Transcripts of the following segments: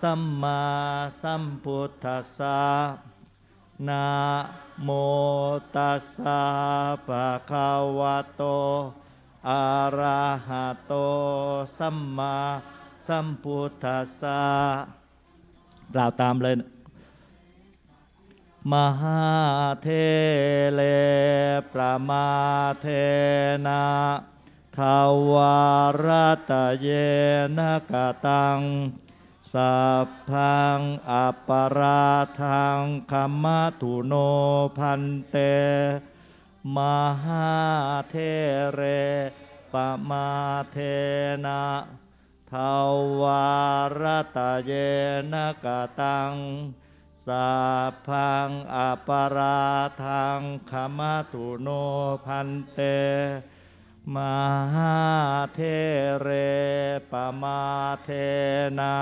สัมมาสัมพุทธัสสะนะโมตัสสะภะคะวะโตอะระหะโตสัมมาสัมพุทธัสสะกล่าวตามเลย มหาเทเลประมาเทนะทาวารตะเยนะกะตัง สัพพังอัปปราทังคัมมัตุโนพันเต มหาเทเรปมาเทนะทาวารตะเยนกะตังสัพพังอัปปาราทังขมาตุโนพันเต มหาเทเรปมาเทนะ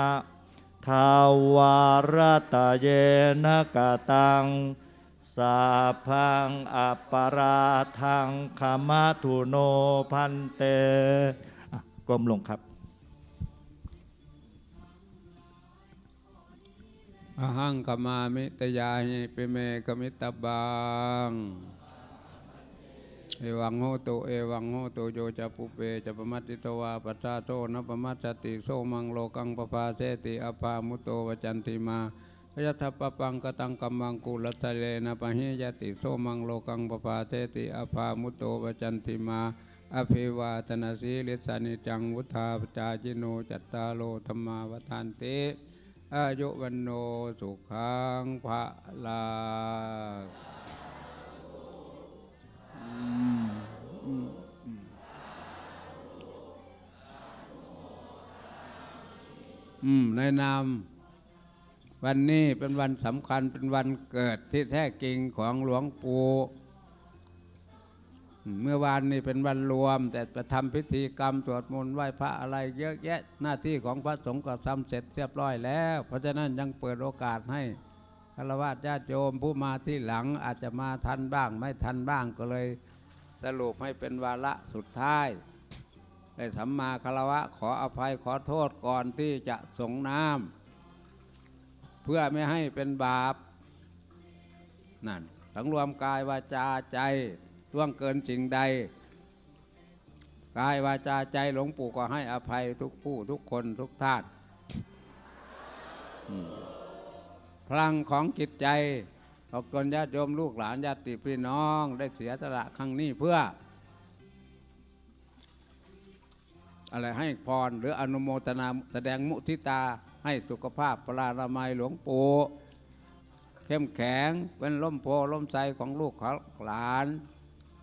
ทาวารตะเยนะกะตังสัพพังอัปปาราทังขมาตุโนพันเตะก้มลงครับ อหังกมามิตยาหิปิเมกมิตบัง เอวังโหตุเอวังโหตุโยจะปุเปจะปมัตติตวาปัสสาโตนะปมัตติโสมังโลกังปปาเสติอปามุโตวจันติมายัตถปปังกตังกัมมังกุลัสเลนะปะหิยติโสมังโลกังปปาเสติอปามุโตวจันติมาอภิวาตนาสีลิสานิจังวุธาปจาจิโนจัตตาโลธรรมาวทานติอายุวันโนสุขังพระลา อืมในนามวันนี้เป็นวันสำคัญเป็นวันเกิดที่แท้จริงของหลวงปู่เมื่อวานนี้เป็นวันรวม แต่ไปทำพิธีกรรมสวดมนต์ไหว้พระอะไรเยอะแยะหน้าที่ของพระสงฆ์ก็ทำเสร็จเรียบร้อยแล้ว เพราะฉะนั้นยังเปิดโอกาสให้ฆราวาสญาติโยมผู้มาที่หลังอาจจะมาทันบ้าง ไม่ทันบ้างก็เลย สรุปให้เป็นวาระสุดท้าย ได้สัมมาคารวะขออภัยขอโทษก่อนที่จะส่งน้ำเพื่อไม่ให้เป็นบาปนั่นทั้งรวมกายวาจาใจล่วงเกินสิ่งใด กายวาจาใจหลวงปู่ก็ให้อภัยทุกผู้ทุกคนทุกท่านพลังของจิตใจขอบคนญาติโยมลูกหลานญาติพี่น้องได้เสียสละครั้งนี้เพื่อ อะไรให้พร หรืออนุโมทนาแสดงมุทิตาให้สุขภาพปรารามัยหลวงปู่เข้มแข็งเป็นล่มโพล่มใจของลูกของหลาน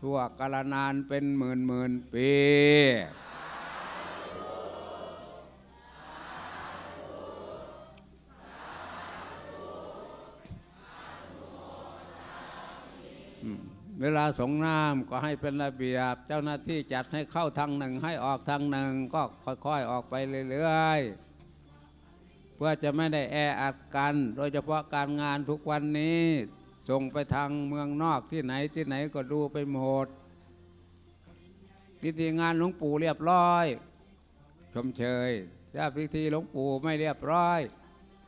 ทั่วกาลนานเป็นหมื่นหมื่นปี เวลาสงน้ำก็ให้เป็นระเบียบ เจ้าหน้าที่จัดให้เข้าทางหนึ่ง ให้ออกทางหนึ่ง ก็ค่อยๆออกไปเรื่อยๆ เพื่อจะไม่ได้แออัดกัน โดยเฉพาะการงานทุกวันนี้ ส่งไปทางเมืองนอกที่ไหนที่ไหนก็ดูไปหมดพิธีงานหลวงปู่เรียบร้อย ชมเชยถ้าพิธีหลวงปู่ไม่เรียบร้อย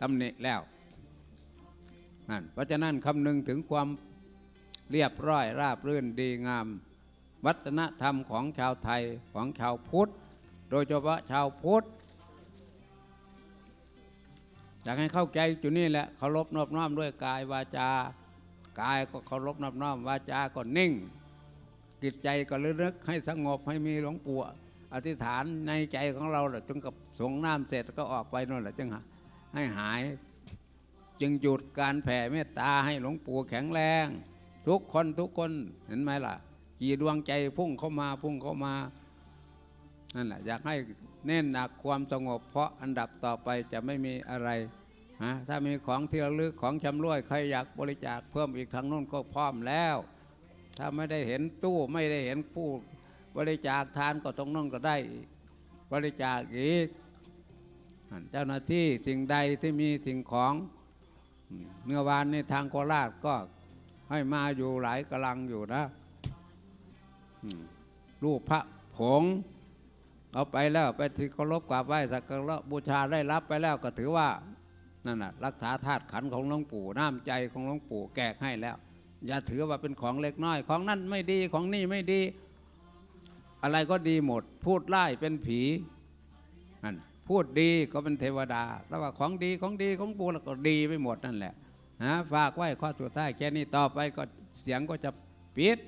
ตำหนิแล้วนั่นเพราะฉะนั้นคำนึงถึงความ เรียบร้อยราบรื่นดีงาม วัฒนธรรมของชาวไทยของชาวพุทธ โดยเฉพาะชาวพุทธอยากให้เข้าใจจุดนี้แหละเคารพนอบน้อมด้วยกายวาจา กายก็เคารพนอบน้อมวาจาก็นิ่ง จิตใจก็ระลึกให้สงบให้มีหลวงปู่อธิษฐานในใจของเราแหละจนกับสงน้ำเสร็จก็ออกไปนั่นแหละจึงให้หาย จึงหยุดการแผ่เมตตาให้หลวงปู่แข็งแรง ทุกคนทุกคนเห็นไหมล่ะ กี่ดวงใจพุ่งเข้ามาพุ่งเข้ามานั่นแหละอยากให้เน้นหนักความสงบ เพราะอันดับต่อไปจะไม่มีอะไรฮะถ้ามีของที่ระลึกของชำร่วยใครอยากบริจาคเพิ่มอีกทางโน้นก็พร้อมแล้ว ถ้าไม่ได้เห็นตู้ไม่ได้เห็นผู้บริจาคทานก็ตรงนั้นก็ได้ บริจาคอีกเจ้าหน้าที่สิ่งใดที่มีสิ่งของเมื่อวานในทางโคราชก็ ให้มาอยู่หลายกำลังอยู่นะรูปพระผงเอาไปแล้วไปที่เคารพกราบไหว้สักการะบูชาได้รับไปแล้วก็ถือว่านั่นน่ะรักษาธาตุขันของหลวงปู่น้ำใจของหลวงปู่แกกให้แล้ว อย่าถือว่าเป็นของเล็กน้อย ของนั่นไม่ดีของนี่ไม่ดี อะไรก็ดีหมด พูดไล่เป็นผีนั่นพูดดีก็เป็นเทวดา แล้วว่าของดีของดีของปู่แล้วก็ดีไปหมดนั่นแหละ นะฝากไว้ข้อสุดท้ายแค่นี้ต่อไปก็เสียงก็จะปิด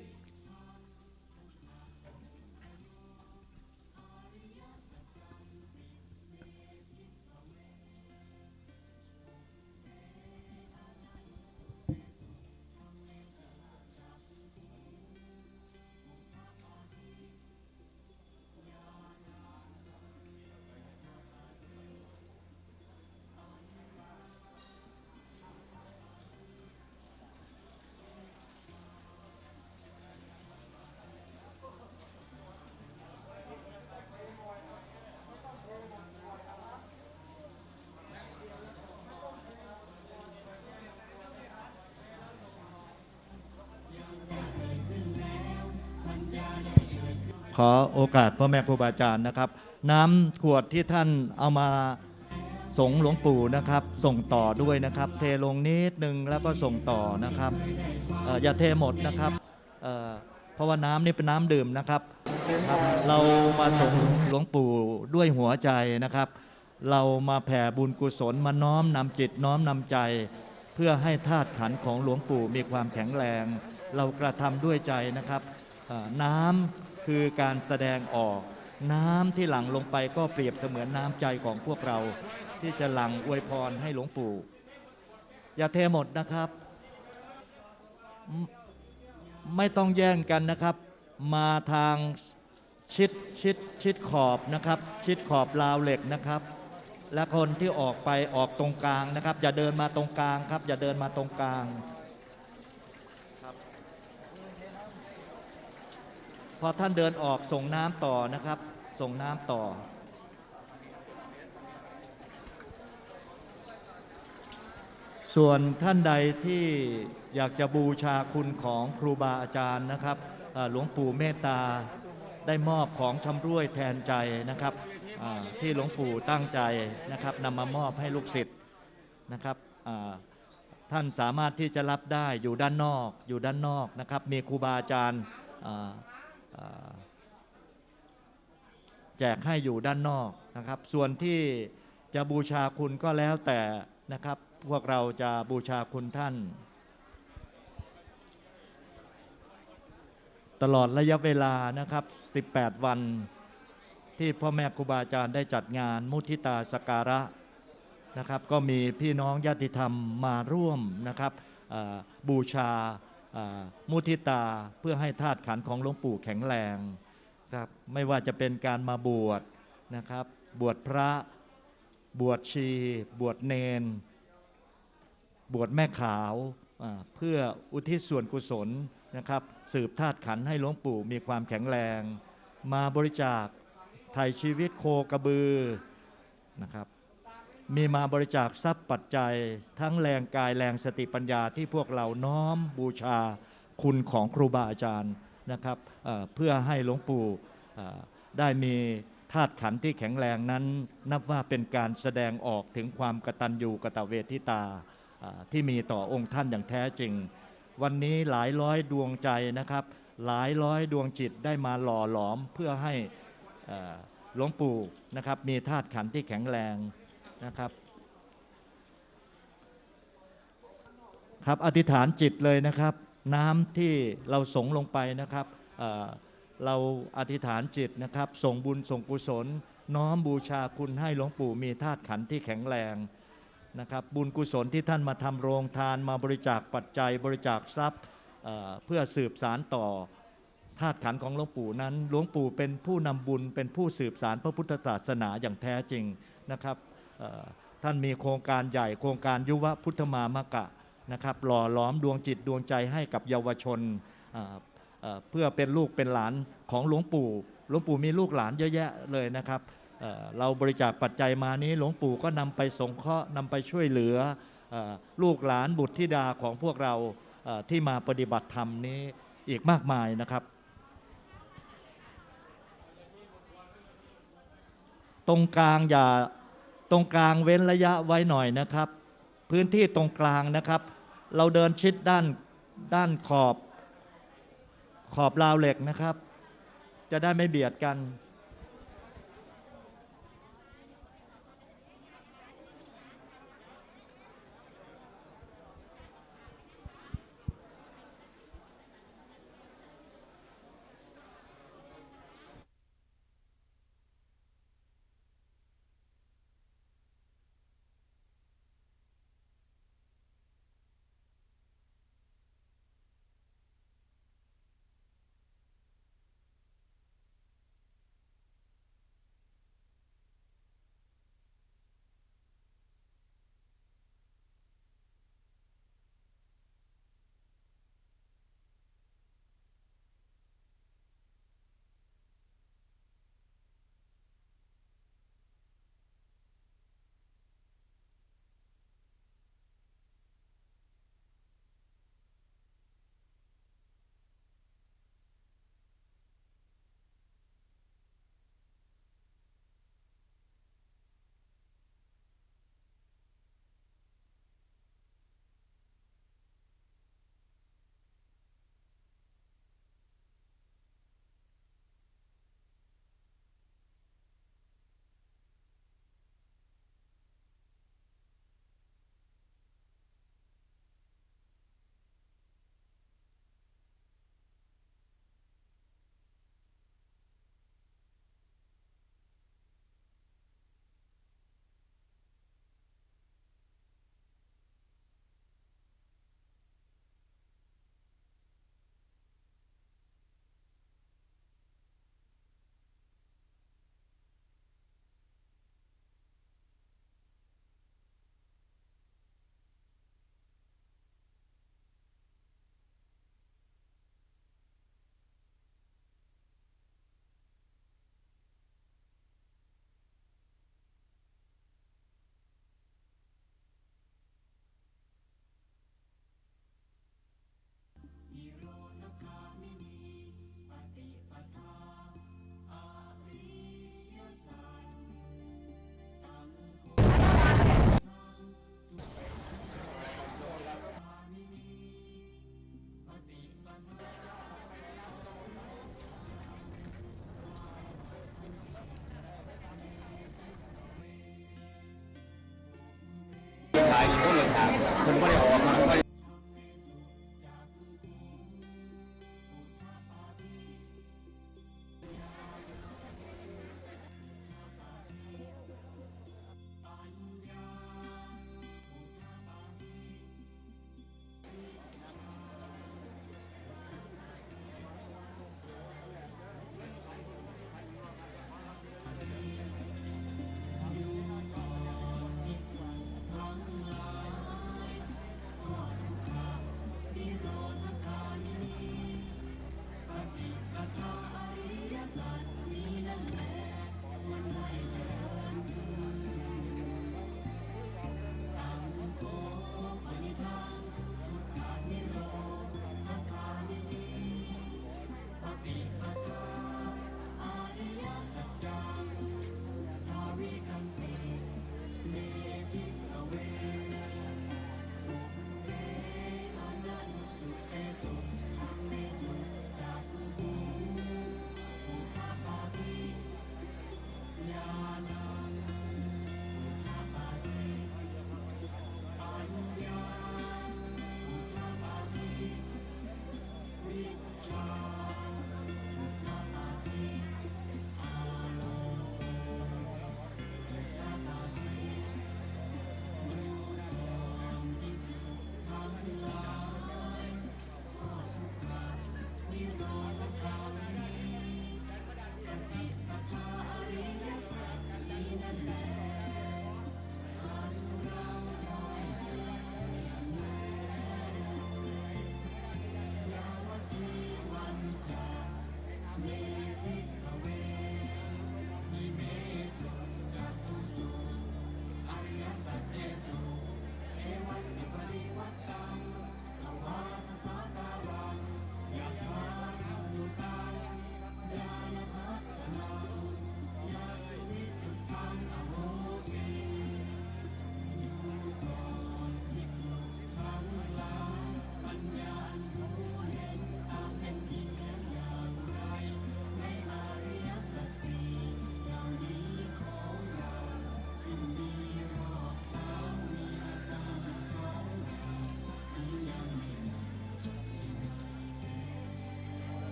ขอโอกาสพ่อแม่ครูบาอาจารย์นะครับ น้ำขวดที่ท่านเอามาส่งหลวงปู่นะครับ ส่งต่อด้วยนะครับ เทลงนิดนึงแล้วก็ส่งต่อนะครับออย่าเทหมดนะครับเเพราะว่าน้ำนี่เป็นน้ำดื่มนะครับครับเรามาส่งหลวงปู่ด้วยหัวใจนะครับ เรามาแผ่บุญกุศลมาน้อมนำจิตน้อมนำใจ เพื่อให้ธาตุขันธ์ของหลวงปู่มีความแข็งแรง เรากระทำด้วยใจนะครับน้ำ คือการแสดงออก น้ำที่หลั่งลงไปก็เปรียบเสมือนน้ำใจของพวกเรา ที่จะหลั่งอวยพรให้หลวงปู่ อย่าเทหมดนะครับ ไม่ต้องแย่งกันนะครับ มาทางชิดชิดชิดขอบนะครับ ชิดขอบราวเหล็กนะครับ และคนที่ออกไปออกตรงกลางนะครับ อย่าเดินมาตรงกลางครับ อย่าเดินมาตรงกลางครับ พอท่านเดินออกส่งน้ำต่อนะครับ ส่งน้ำต่อ ส่วนท่านใดที่อยากจะบูชาคุณของครูบาอาจารย์นะครับหลวงปู่เมตตาได้มอบของชำร่วยแทนใจนะครับที่หลวงปู่ตั้งใจนะครับนำมามอบให้ลูกศิษย์นะครับท่านสามารถที่จะรับได้อยู่ด้านนอกอยู่ด้านนอกนะครับ มีครูบาอาจารย์ แจกให้อยู่ด้านนอกนะครับ ส่วนที่จะบูชาคุณก็แล้วแต่นะครับ พวกเราจะบูชาคุณท่าน ตลอดระยะเวลานะครับ 18 วันที่พ่อแม่ครูบาอาจารย์ได้จัดงานมุทิตาสการะนะครับ ก็มีพี่น้องญาติธรรมมาร่วมนะครับบูชา มุทิตาเพื่อให้ธาตุขันธ์ของหลวงปู่แข็งแรงครับไม่ว่าจะเป็นการมาบวชนะครับ บวชพระบวชชี บวชเนน บวชแม่ขาวอ่าเพื่ออุทิศส่วนกุศลนะครับ สืบธาตุขันธ์ให้หลวงปู่มีความแข็งแรง มาบริจาคไถ่ชีวิตโคกระบือนะครับ มีมาบริจาคทรัพย์ปัจจัย ทั้งแรงกายแรงสติปัญญาที่พวกเราน้อมบูชาคุณของครูบาอาจารย์นะครับเเพื่อให้หลวงปู่ได้มีธาตุขันธ์ที่แข็งแรงนั้น นับว่าเป็นการแสดงออกถึงความกตัญญูกตเวทิตาอ่าที่มีต่อองค์ท่านอย่างแท้จริง วันนี้หลายร้อยดวงใจนะครับ หลายร้อยดวงจิตได้มาหล่อหลอมเพื่อให้หลวงปู่นะครับมีธาตุขันธ์ที่แข็งแรง นะครับ ครับอธิษฐานจิตเลยนะครับ น้ำที่เราสงลงไปนะครับเเราอธิษฐานจิตนะครับ ส่งบุญส่งกุศล น้อมบูชาคุณให้หลวงปู่มีธาตุขันธ์ที่แข็งแรงนะครับ บุญกุศลที่ท่านมาทำโรงทานมาบริจาคปัจจัยบริจาคทรัพย์เเพื่อสืบสารต่อธาตุขันธ์ของหลวงปู่นั้น หลวงปู่เป็นผู้นำบุญเป็นผู้สืบสารพระพุทธศาสนาอย่างแท้จริงนะครับ ท่านมีโครงการใหญ่โครงการยุวพุทธมามกะนะครับหล่อหลอมดวงจิตดวงใจให้กับเยาวชนเเพื่อเป็นลูกเป็นหลานของหลวงปู่หลวงปู่มีลูกหลานเยอะแยะเลยนะครับเเราบริจาคปัจจัยมานี้หลวงปู่ก็นำไปสงเคราะห์นำไปช่วยเหลืออลูกหลานบุตรธิดาของพวกเราเที่มาปฏิบัติธรรมนี้อีกมากมายนะครับ ตรงกลางอย่า ตรงกลางเว้นระยะไว้หน่อยนะครับ พื้นที่ตรงกลางนะครับ เราเดินชิดด้านด้านขอบ ขอบราวเหล็กนะครับ จะได้ไม่เบียดกัน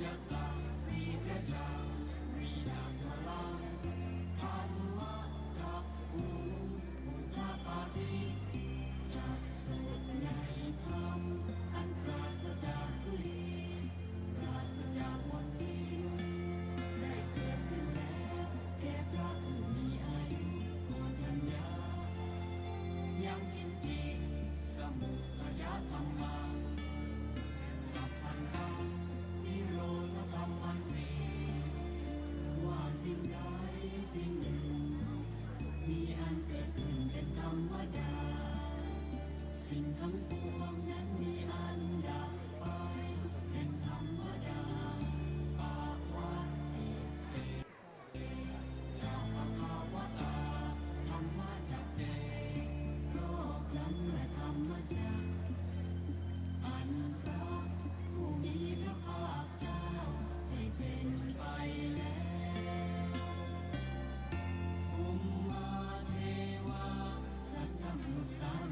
Yasa, Yasa, Yasa, Yasa, Yasa, Yasa, nos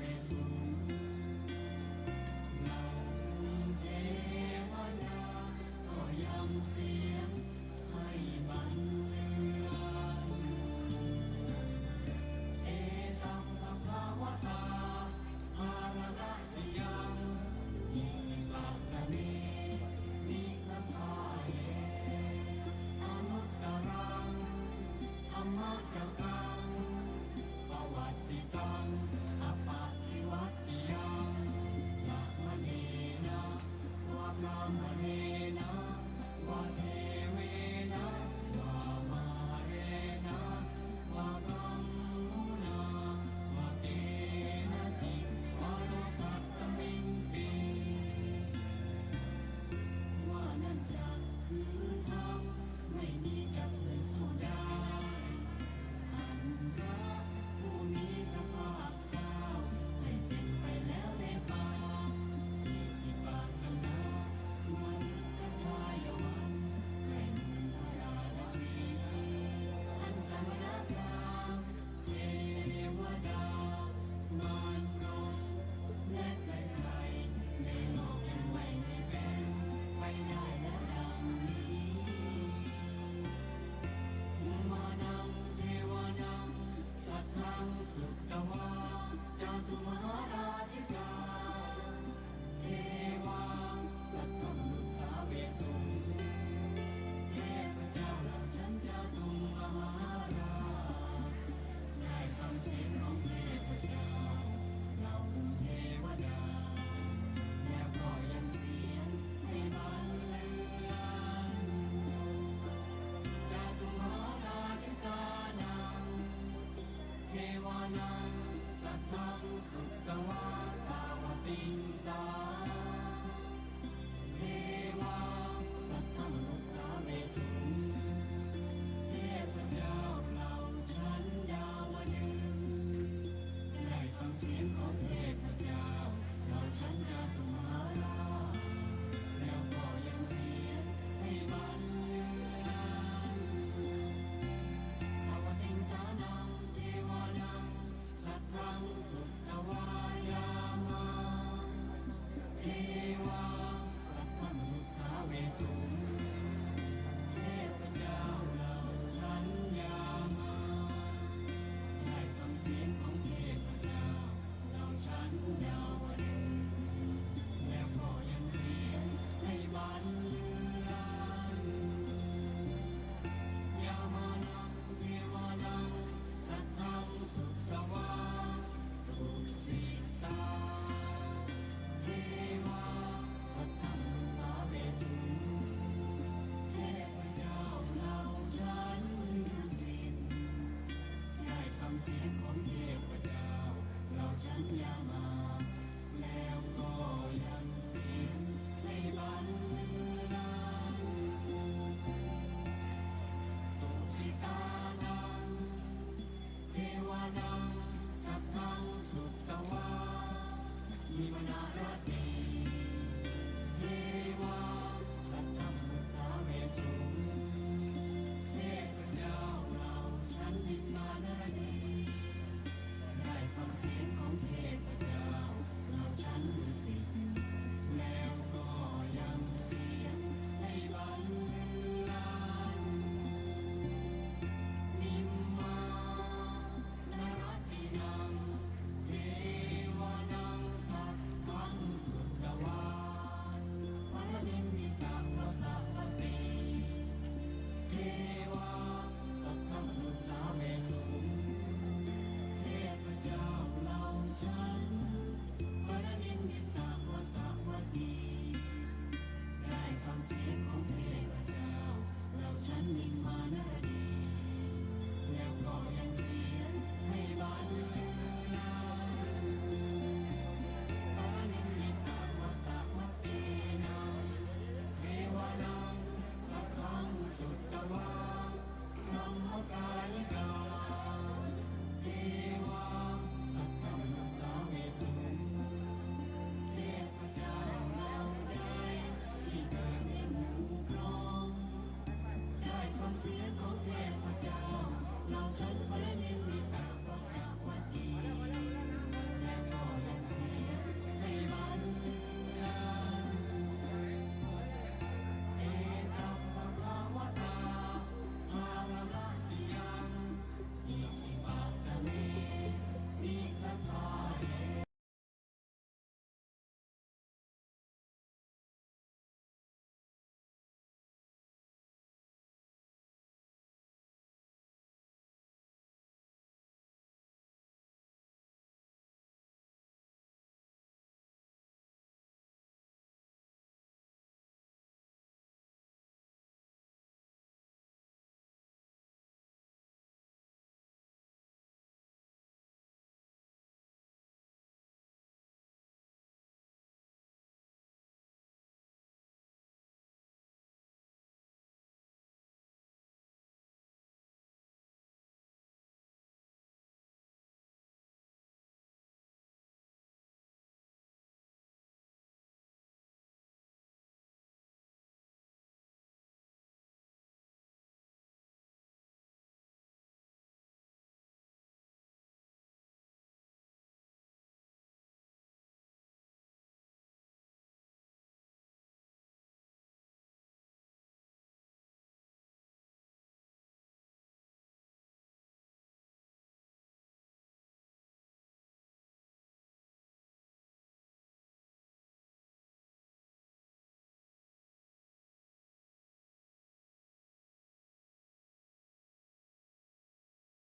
सुप्तमा जातु महाराज का देवा सत्वा เสียงของเทพเจ้า เราฉันยามา Lord,